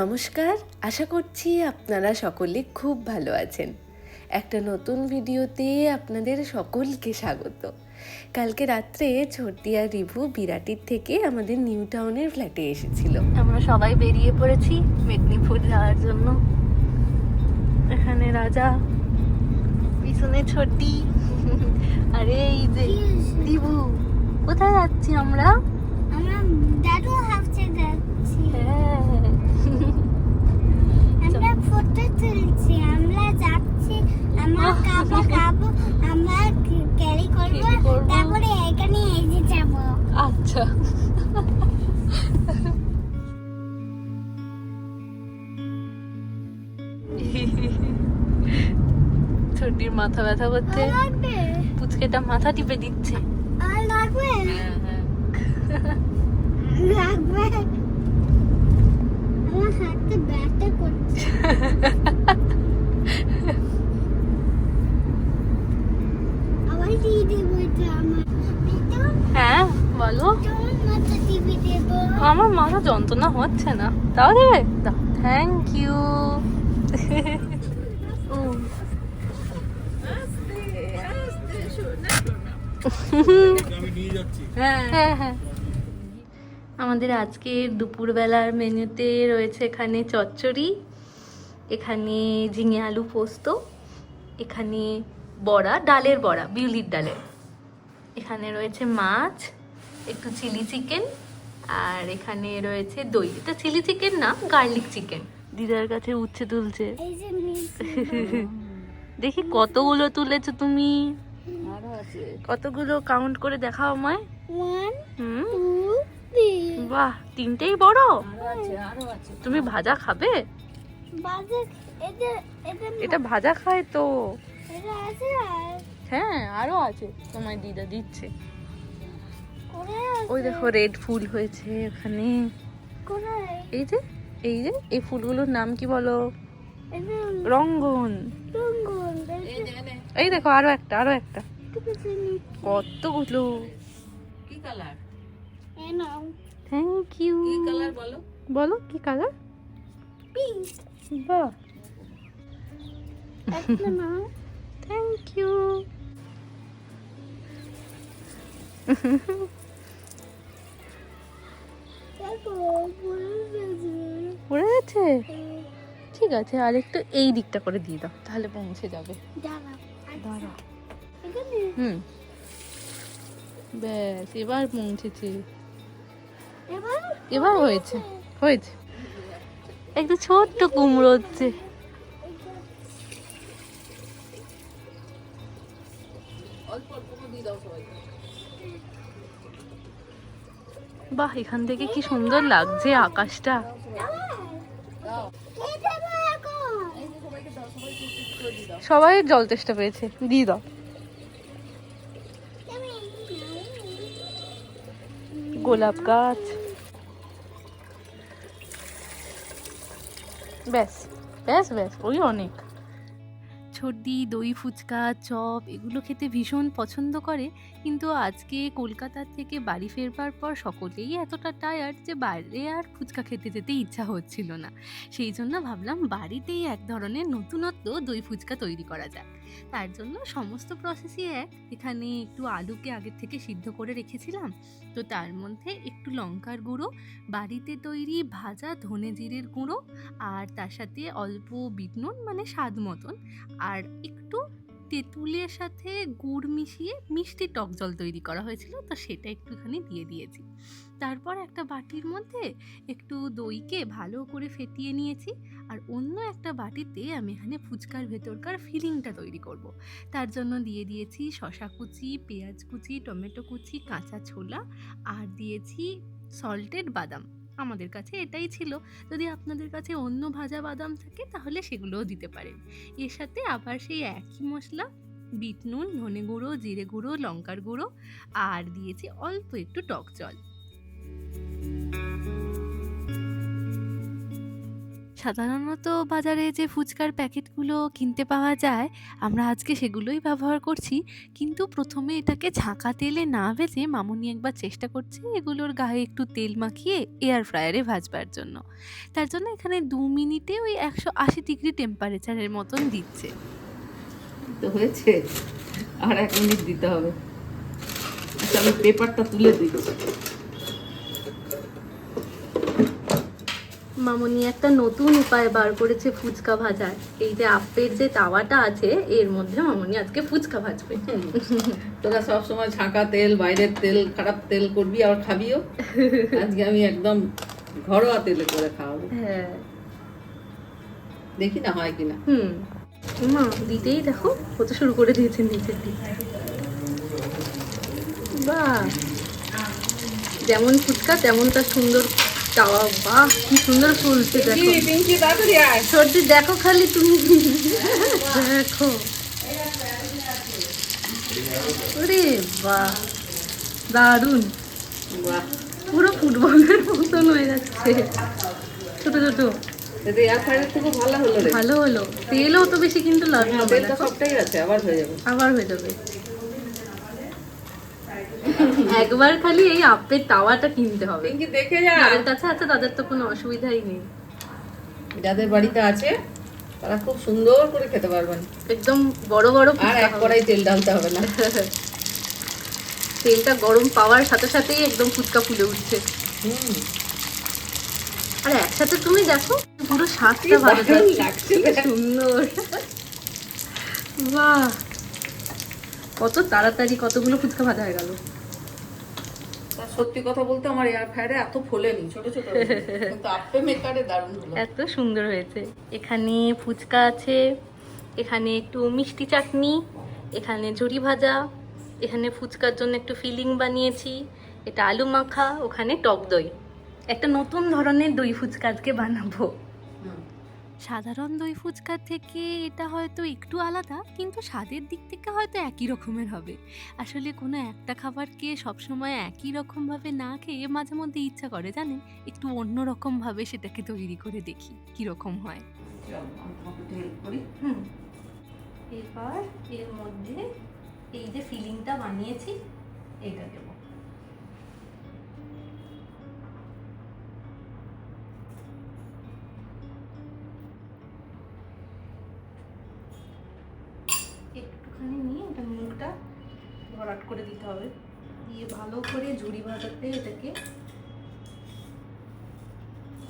নমস্কার আশা করছি আপনারা সকলে খুব ভালো আছেন। একটা নতুন ভিডিওতে আপনাদের সকলকে স্বাগত। কালকে রাত্রে ছোটি আর রিভু বিরাটির থেকে আমাদের নিউ টাউনের ফ্ল্যাটে এসেছিল। আমরা সবাই বেরিয়ে পড়েছি মেদিনীপুর যাওয়ার জন্য। এখানে রাজা পিছনে ছোটি। আরে এই যে দিবু কোথায় যাচ্ছি আমরা? আমরা দাদু হাউসে যাচ্ছি হ্যাঁ আমরা ফটো তুলছি আমরা যাচ্ছি আমরা খাব খাব আমরা ক্যারি করব? তারপরে এখানে এসে যাব। আচ্ছা। ছোটির মাথা ব্যথা করছে। লাগবে? পুচকেটা মাথা টিপে দিচ্ছে। আর লাগবে? লাগবে আমার হাতে ব্যথা করছে আবার দিয়ে দেবো এটা আমার এটা হ্যাঁ আমার মাথা যন্ত্রণা হচ্ছে না। তাও দেবে? থ্যাংক ইউ হ্যাঁ আমাদের আজকের দুপুরবেলার মেনুতে রয়েছে এখানে চচ্চড়ি। এখানে ঝিঙে আলু পোস্ত এখানে বড়া ডালের বড়া বিউলির ডালের এখানে রয়েছে মাছ একটু চিলি চিকেন আর এখানে রয়েছে দই। এটা চিলি চিকেন না গার্লিক চিকেন। দিদার কাছে উচ্ছে তুলছে। দেখি কতগুলো তুলেছো তুমি? কতগুলো কাউন্ট করে দেখাও আমায়। বাহ তিনটেই বড়? তুমি ভাজা খাবে? এটা ভাজা খায় তো। এটা আছে আর হ্যাঁ আরও আছে। তোমায় দিদা দিচ্ছে। ওই দেখো রেড ফুল হয়েছে এখানে। এই যে এই যে এই ফুলগুলোর নাম কি বলো? রঙ্গন। এই দেখো আরও একটা আরও একটা। কতগুলো? এ নাও। থ্যাংক ইউ কি কালার বলো? বলো কি কালার? পিঙ্ক নাও থ্যাংক ইউ পড়ে গেছে ঠিক আছে আর একটু এই দিকটা করে দিয়ে দাও তাহলে পৌঁছে যাবে। দাঁড়াও দাঁড়াও। হুম। ব্যাস এবার পৌঁছেছে। এবার? এবার হয়েছে হয়েছে। একটু ছোট্ট কুমড়ো হচ্ছে। বাহ, এখান থেকে কি সুন্দর লাগছে আকাশটা। সবাই জল চেষ্টা পেয়েছে, দিয়ে দাও। গোলাপ গাছ। ব্যাস ব্যাস ব্যাস ওই অনেক। ছর্দি দই ফুচকা চপ এগুলো খেতে ভীষণ পছন্দ করে। কিন্তু আজকে কলকাতা থেকে বাড়ি ফেরবার পর সকলেই এতটা টায়ার্ড যে বাইরে আর ফুচকা খেতে যেতে ইচ্ছা হচ্ছিল না। সেই জন্য ভাবলাম বাড়িতেই এক ধরনের নতুনত্ব দই ফুচকা তৈরি করা যাক। তার জন্য সমস্ত প্রসেসই এক। এখানে একটু আলুকে আগের থেকে সিদ্ধ করে রেখেছিলাম। তো তার মধ্যে একটু লঙ্কার গুঁড়ো, বাড়িতে তৈরি ভাজা ধনে জিরের গুঁড়ো, আর তার সাথে অল্প বিট নুন মানে স্বাদ মতন, আর একটু তেঁতুলের সাথে গুড় মিশিয়ে মিষ্টি টক জল তৈরি করা হয়েছিল, তো সেটা একটুখানি দিয়ে দিয়েছি তারপর একটা বাটির মধ্যে একটু দইকে ভালো করে ফেটিয়ে নিয়েছি আর অন্য একটা বাটিতে আমি এখানে ফুচকার ভেতরকার ফিলিংটা তৈরি করব। তার জন্য দিয়ে দিয়েছি শশা কুচি, পেঁয়াজ কুচি, টমেটো কুচি, কাঁচা ছোলা আর দিয়েছি সল্টেড বাদাম আমাদের কাছে এটাই ছিল। যদি আপনাদের কাছে অন্য ভাজা বাদাম থাকে, তাহলে সেগুলোও দিতে পারেন। এর সাথে আবার সেই একই মশলা, বিট নুন, ধনে গুঁড়ো, জিরে গুঁড়ো, লঙ্কার গুঁড়ো, আর দিয়েছি অল্প একটু টক জল। সাধারণত বাজারে যে ফুচকার প্যাকেটগুলো কিনতে পাওয়া যায়, আমরা আজকে সেগুলোই ব্যবহার করছি। কিন্তু প্রথমে এটাকে ছাঁকা তেলে না ভেজে মামুনি একবার চেষ্টা করছে এগুলোর গায়ে একটু তেল মাখিয়ে এয়ার ফ্রায়ারে ভাজবার জন্য। তার জন্য এখানে দু মিনিটে ওই একশো আশি ডিগ্রি টেম্পারেচারের মতন দিচ্ছে। তো হয়েছে। আর এক মিনিট দিতে হবে। আচ্ছা আমি পেপারটা তুলে দিচ্ছি মামনি একটা নতুন উপায় বার করেছে ফুচকা ভাজার। এই যে আপের যে তাওয়াটা আছে এর মধ্যে মামনি আজকে ফুচকা ভাজবে। তোরা সব সময় ছাঁকা তেল বাইরের তেল খারাপ তেল করবি আর খাবিও। আজকে আমি একদম ঘরোয়া তেলে করে খাওয়াবো। হ্যাঁ। দেখি না হয় কিনা। হুম। মা দিতেই দেখো হতে শুরু করে দিয়েছেন নিচের দিকে। বাহ। যেমন ফুচকা তেমন তার সুন্দর তাওয়া বাহ কি সুন্দর ফুলছে দেখো। পিঙ্কি তাড়াতাড়ি আয়। সর্দি দেখো খালি তুমি। দেখো। ওরে বাহ দারুণ। পুরো ফুটবলের মতন হয়ে যাচ্ছে। ছোট ছোট। ভালো হলো ভালো হলো। তেলও তো বেশি কিন্তু লাগবে হ্যাঁ, আবার হয়ে যাবে। আবার হয়ে যাবে। একবার খালি এই আপের তাওয়াটা কিনতে হবে। পিঙ্কি দেখে যা। যাদের কাছে আছে তাদের তো কোনো অসুবিধাই নেই। যাদের বাড়িতে আছে তারা খুব সুন্দর করে খেতে পারবেন। একদম বড় বড় আর এক। কড়াই তেল ঢালতে হবে না। তেলটা গরম পাওয়ার সাথে সাথেই একদম ফুচকা ফুলে উঠছে। আর একসাথে তুমি দেখো পুরো স্বাদটা ভালো লাগছে। সুন্দর। বাহ! কত তাড়াতাড়ি কতগুলো ফুচকা ভাজা হয়ে গেল। সত্যি কথা বলতে আমার এয়ার ফ্রায়ারে এত ফোলেনি ছোট ছোট কিন্তু আপে মেকারে দারুণ হলো। এত সুন্দর হয়েছে। এখানে ফুচকা আছে এখানে একটু মিষ্টি চাটনি এখানে ঝুরি ভাজা এখানে ফুচকার জন্য একটু ফিলিং বানিয়েছি এটা আলু মাখা ওখানে টক দই। একটা নতুন ধরনের দই ফুচকা আজকে বানাবো। সাধারণ দই ফুচকার থেকে এটা হয়তো একটু আলাদা, কিন্তু স্বাদের দিক থেকে হয়তো একই রকমের হবে। আসলে কোনো একটা খাবারকে সবসময় একই রকমভাবে না খেয়ে মাঝে মধ্যে ইচ্ছা করে, জানেন? একটু অন্য রকমভাবে সেটাকে তৈরি করে দেখি কীরকম হয়। এবার এর মধ্যে এই যে ফিলিংটা বানিয়েছি এটা মুখটা ভরাট করে দিতে হবে। দিয়ে ভালো করে ঝুড়ি ভাজাতে এটাকে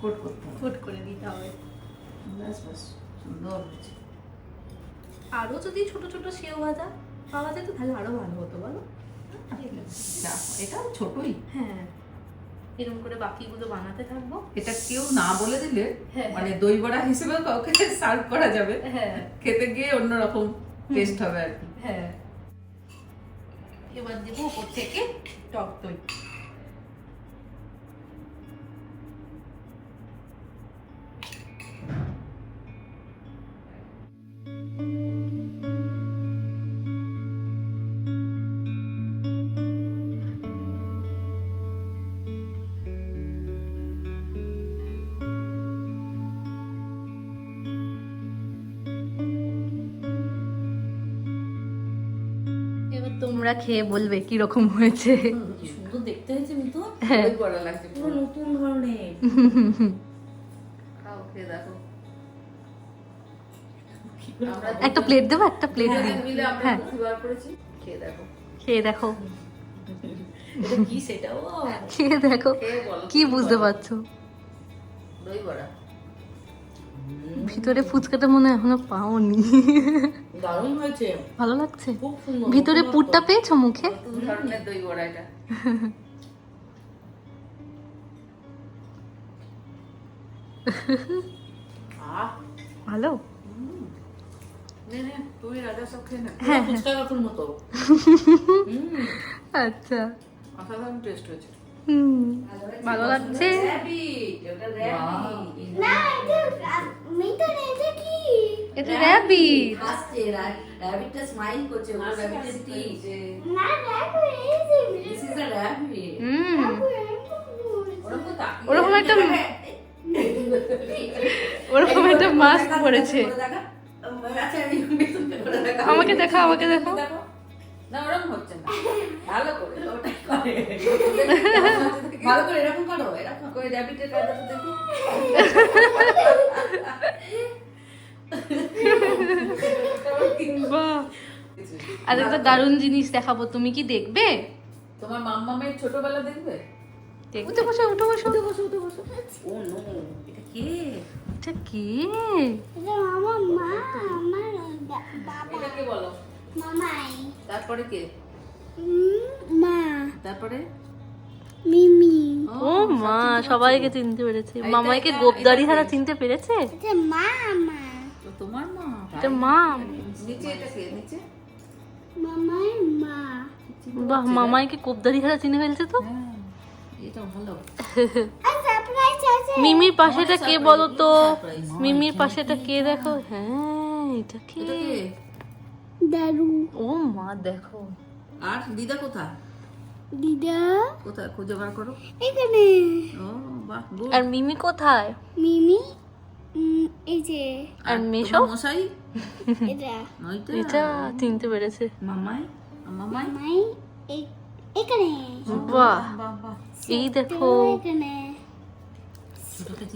কোট করতে হবে। কোট করে দিতে হবে। ব্যাস, ব্যাস, সুন্দর হয়েছে। আরও যদি ছোট ছোট সেও ভাজা পাওয়া যেত তাহলে আরও ভালো হতো বলো? এটা ছোটই। হ্যাঁ। এরকম করে বাকিগুলো বানাতে থাকব। এটা কেউ না বলে দিলে হ্যাঁ, মানে দই বড়া হিসেবে কাউকে সার্ভ করা যাবে। হ্যাঁ। খেতে গিয়ে অন্যরকম টেস্ট হবে আর কি। হ্যাঁ। এবার দেবো উপর থেকে টক দই। তোমরা খেয়ে বলবে কি রকম হয়েছে। সুন্দর দেখতে হয়েছে কিন্তু হ্যাঁ। লাগছে পুরো। নতুন ধরনের। খাও খেয়ে দেখো। একটা প্লেট দেবো একটা প্লেট দুজন দিই। হ্যাঁ। খেয়ে দেখো। খেয়ে দেখো। কি সেটা? ও। খেয়ে দেখো। কি বুঝতে পারছ? দই বড়া। ভিতরে ফুচকাটা মনে হয় এখনও পাওনি। দারুণ হয়েছে। ভালো লাগছে? খুব সুন্দর। ভিতরে পুরটা পেয়েছ মুখে? ধরনের দই বড়া এটা। ভালো? নে নে তুই রাজা সব খেয়ে নে হ্যাঁ, হুম আচ্ছা। অসাধারণ টেস্ট হয়েছে। ভালো লাগছে? না এটা র্যাবিট হাসছে র্যাবিটটা স্মাইল করছে ও র্যাবিটের টিচ না যে this is a rabbit hmm ওরকম একটা ওরকম একটা মাস্ক পরেছে। আচ্ছা। আমাকে দেখা আমাকে দেখো। দেখো। না ওরকম হচ্ছে না। ভালো করে ওটাই করে। ভালো করে এরকম করো এরকম করে র্যাবিটের কায়দাটা দেখো। বাহ আর একটা দারুণ জিনিস দেখাবো তুমি কি দেখবে? তোমার মাম্মামের ছোটবেলা দেখবে? উঠে বসো উঠে বসো। উঠে বসো উঠে বসো। ও নো এটা কে? এটা কে? এটা আমার মা আমার বাবা। এটা বলো? মামাই। তারপরে কে? মা। তারপরে? মিমি। ও মা সবাইকে চিনতে পেরেছে। মামাইকে গোপদারি হারা চিনতে পেরেছে? এটা মা তো তোমার মা? এটা মা। নিচে এটা কে? নিচে? মামাই মা। বাহ মামাইকে কোপদারি হারা চিনে ফেলছে তো? হ্যাঁ এটা ভালো। আর মিমির পাশেটা কে বলো তো? মিমির পাশেটা কে দেখো? হ্যাঁ এটা কে? দারু। ও মা দেখো। আর দিদা কোথায়? দিদা? কোথায়? খুঁজে বার করো। এখানে। ও বাহ আর মিমি কোথায়? মিমি এই যে আর মেশো? তোমার মশাই? এটা। এটা চিনতে পেরেছে মামাই? মামাই? মামাই এখানে। বাহ। এই দেখো।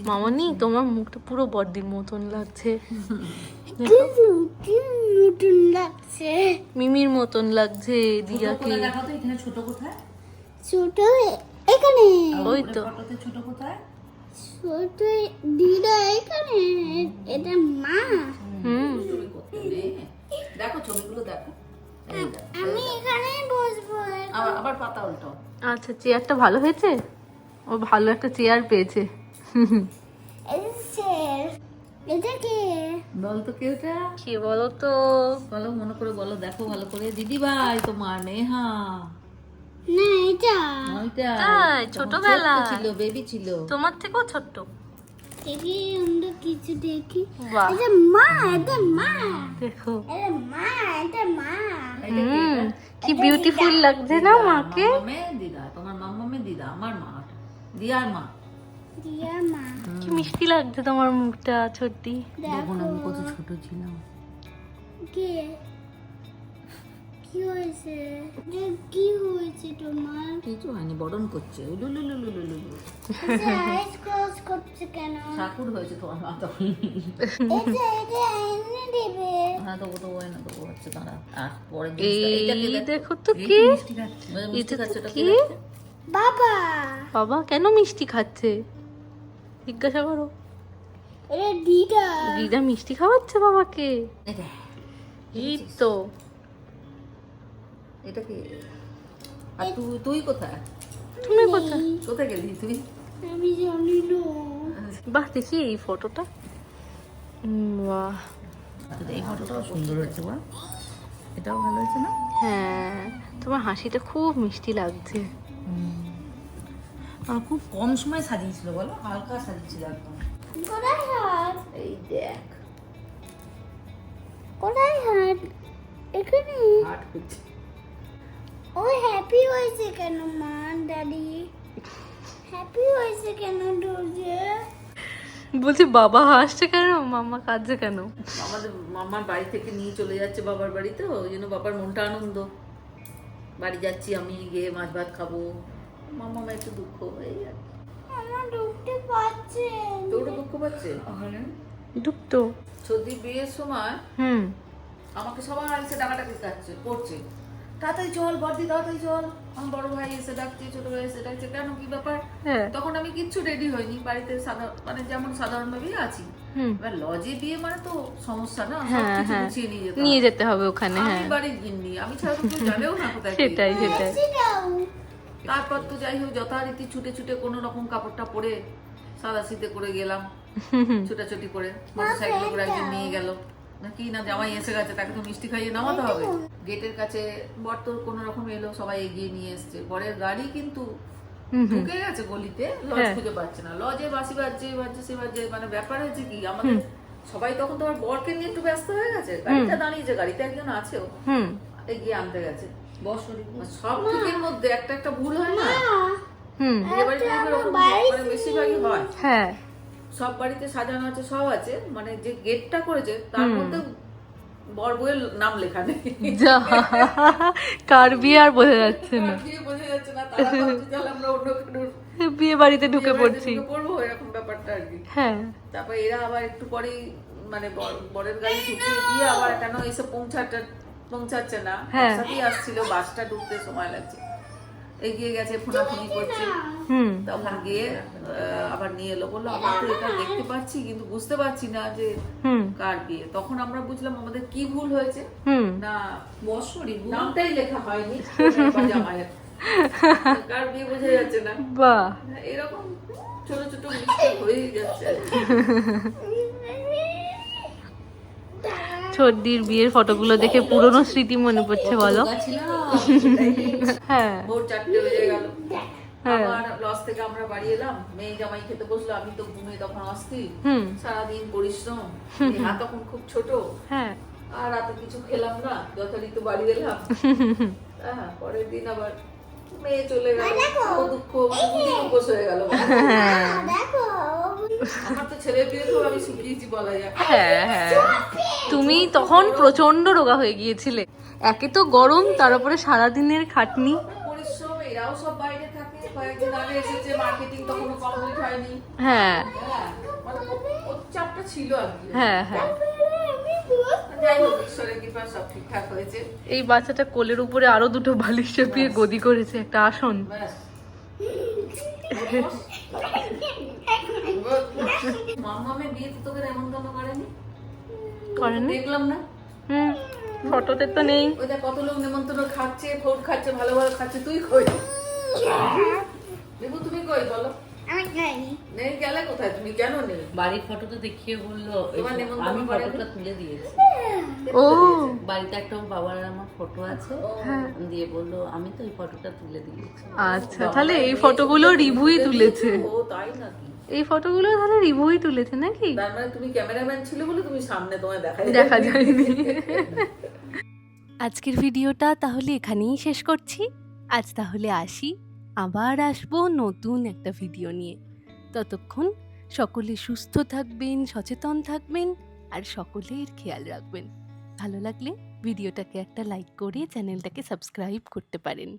মামনি তোমার মুখটা পুরো বডির মতন লাগছে। কিন্তু লাগছে। মিমির মতন লাগছে ছোট দিয়াকে। ছোট কোথায়? ছোট এখানে। ওই তো। ছোট কোথায়? ছোট দিদা এখানে এটা মা। হুম। দেখো ছবিগুলো দেখো। আমি এখানে বসবো আবার আবার পাতা উল্টো। আচ্ছা চেয়ারটা ভালো হয়েছে? ও ভালো একটা চেয়ার পেয়েছে। এটা কি? বল তো কে ওটা? কি বলো তো বলো মনে করে বলো দেখো ভালো করে। দিদি ভাই তোমার নেহা। না এটা। তাই, তখন ছোটবেলায়। ছিল বেবি ছিল। তোমার থেকেও ছোট্ট। দেখি আমরা কিছু দেখি। এটা মা এটা মা। দেখো। এটা মা এটা মা। হুম কি বিউটিফুল লাগছে না মাকে? দিদা তোমার মামামে দিদা আমার মা। দিয়ার মা। দিয়া মা। কি মিষ্টি লাগছে তোমার মুখটা ছোট্টি। তখন আমি কত ছোট ছিলাম। কে? কি হয়েছে? কি হয়েছে তোমার? কিছু হয়নি বরণ করছে। উলুলুলুলুলুলু। আইস ক্রস করছে কেন? ঠাকুর হয়েছে তোমার মা তখন। এটা এটা এনে দেবে। হ্যাঁ তো তো না তো হচ্ছে দাঁড়া। আর পরে এই দেখো। তো কি? মিষ্টি খাচ্ছে। কি? বাবা! বাবা কেন মিষ্টি খাচ্ছে? জিজ্ঞাসা করো। এটা দিদা। দিদা মিষ্টি খাওয়াচ্ছে বাবাকে? এই তো। এটা কি? আর তুই তুই কোথায়? তুমি কোথায়? কোথায় গেলি তুই? আমি জানি না। বাহ দেখি এই ফটোটা। বাহ। আচ্ছা, এই ফটোটাও সুন্দর হয়েছে বা এটাও ভালো হয়েছে না? হ্যাঁ তোমার হাসিটা খুব মিষ্টি লাগছে। আর খুব কম সময় সাজিয়েছিল বলো? হালকা সাজিয়েছিল একদম। কোথায় হাত? এই দেখ। কোথায় হাত? এখানে। হাট করছে ও হ্যাপি হয়েছে কেন মা দাদি হ্যাপি হয়েছে কেন দুজে বলছি বাবা হাসছে কেন? মামা কাঁদছে কেন? আমাদের মামার বাড়ি থেকে নিয়ে চলে যাচ্ছে বাবার বাড়িতে ওই জন্য বাবার মনটা আনন্দ। বাড়ি যাচ্ছি আমি গিয়ে মাছ ভাত খাব। মামা একটু দুঃখ এই আর কি। আমার ঢুকতে পারছে তোরও দুঃখ পাচ্ছে? ডুবতো সর্দি বিয়ের সময় হুম। আমাকে সবাই এসে ডাকাডাকি কাটছে পড়ছে তাড়াতাড়ি চল বর্দি তাড়াতাড়ি চল। আমার বড় ভাই এসে ডাকছে ছোট ভাই এসে ডাকছে কেন কি ব্যাপার? হ্যাঁ। তখন আমি কিচ্ছু রেডি হইনি বাড়িতে সাধারণ মানে যেমন সাধারণভাবেই আছি। এবার লজে বিয়ে মানে তো সমস্যা না হ্যাঁ, সবকিছু হ্যাঁ। গুছিয়ে নিয়ে যেতে নিয়ে। যেতে হবে ওখানে আমি বাড়ির গিন্নি আমি ছাড়া তো জানেও না কোথায় সেটাই সেটাই। তারপর তো যাই হোক যথারীতি ছুটে ছুটে কোনো রকম কাপড়টা পরে সাদা শীতে করে গেলাম ছুটাছুটি করে মোটরসাইকেল করে একজন নিয়ে গেল। না কি না জামাই এসে গেছে তাকে তো মিষ্টি খাইয়ে নামাতে হবে। গেটের কাছে বর তো কোনো রকম এলো সবাই এগিয়ে নিয়ে এসছে। বরের গাড়ি কিন্তু ঢুকে গেছে গলিতে লজ হ্যাঁ। খুঁজে পাচ্ছে না। লজে বাসি বাজছে বাজছে সে বাজছে মানে ব্যাপার হয়েছে কি আমাদের সবাই তখন তোমার বরকে নিয়ে একটু ব্যস্ত হয়ে গেছে। গাড়িটা দাঁড়িয়েছে গাড়িতে একজন আছেও এগিয়ে আনতে গেছে। সব দিকের মধ্যে একটা একটা ভুল হয় না? বিয়ে বাড়িতে মানে বেশিরভাগই হয়। হ্যাঁ। সব বাড়িতে সাজানো আছে সব আছে। মানে যে গেটটা করেছে তার মধ্যে বর বউয়ের নাম লেখা নেই। কার বিয়ে আর বোঝা যাচ্ছে না। বোঝা যাচ্ছে না তারা তাহলে আমরা অন্য বিয়ে বাড়িতে ঢুকে পড়ছি। পড়ব এরকম ব্যাপারটা আর কি। হ্যাঁ। তারপর এরা আবার একটু পরেই মানে বর- বরের গাড়ি ঢুকিয়ে দিয়ে আবার কেন এসে পৌঁছাটা পৌঁছাচ্ছে না। হ্যাঁ। একসাথেই আসছিল বাসটা ঢুকতে সময় লাগছে। এগিয়ে গেছে ফোনাফোনি করছে। হুম। তখন গিয়ে আহ, আবার নিয়ে এলো। বলল আমরা তো এটা দেখতে পাচ্ছি কিন্তু বুঝতে পারছি না যে কার বিয়ে। তখন আমরা বুঝলাম আমাদের কি ভুল হয়েছে। হুম। না বৎসরই নামটাই লেখা হয়নি। জামাইয়ের কার বিয়ে বোঝা যাচ্ছে না। বাহ। এরকম ছোট ছোট মিস্টেক হয়েই যাচ্ছে। ছোটদির বিয়ের ফটোগুলো দেখে পুরনো স্মৃতি মনে পড়ছে বলো? হ্যাঁ। হ্যাঁ। লস থেকে আমরা বাড়ি এলাম। মেয়ে জামাই খেতে বসল আমি তো তখন অস্থির। সারাদিন পরিশ্রম। তখন খুব ছোট। হ্যাঁ। আর রাতে কিছু খেলাম না যথারীতি বাড়ি এলাম। হ্যাঁ পরের দিন আবার মেয়ে চলে গেল। দুঃখ উপোস হয়ে গেল। দেখো আমার তো ছেলের বিয়েতেও আমি শুকিয়েছি বলা যায়। হ্যাঁ হ্যাঁ। তুমি তখন প্রচণ্ড রোগা হয়ে গিয়েছিলে। একে তো গরম তার উপরে সারাদিনের খাটনি। পরিশ্রম এরাও সব বাইরে থাকে। কয়েকদিন আগে এসেছে মার্কেটিং তখনও কমপ্লিট হয়নি। হ্যাঁ। হ্যাঁ মানে হ্যাঁ হ্যাঁ। ঈশ্বরের সব ঠিকঠাক হয়েছে। এই বাচ্চাটা কোলের উপরে আরও দুটো বালিশ চাপিয়ে গদি করেছে একটা আসন। বিয়েতে তোকে করেনি? করেনি। দেখলাম না। হুম ফটোতে তো নেই। ওই দেখ কত লোক নেমন্তন্ন খাচ্ছে ফোট খাচ্ছে ভালো ভালো খাচ্ছে তুই কই? দেবু তুমি কই? বলো। আমি খাইনি নেই গেলে কোথায়? তুমি কেন নেই? বাড়ির ফটোটা দেখিয়ে বলল। আমি ফটোটা তুলে দিয়েছি। ও। বাড়িতে একটা বাবার আমার ফটো আছে। হ্যাঁ। দিয়ে বলল আমি তো এই ফটোটা তুলে দিয়েছি। আচ্ছা তাহলে এই ফটোগুলো রিভুই তুলেছে। ও তাই নাকি? এই ফটোগুলো তাহলে রিভুই তুলেছে নাকি? তার মানে তুমি ক্যামেরাম্যান ছিল বলে তুমি সামনে তোমায় দেখাই দেখা যায়নি। আজকের ভিডিওটা তাহলে এখানেই শেষ করছি। আজ তাহলে আসি। আবার আসব নতুন একটা ভিডিও নিয়ে। ততক্ষণ সকলে সুস্থ থাকবেন, সচেতন থাকবেন আর সকলের খেয়াল রাখবেন। ভালো লাগলে ভিডিওটাকে একটা লাইক করে চ্যানেলটাকে সাবস্ক্রাইব করতে পারেন।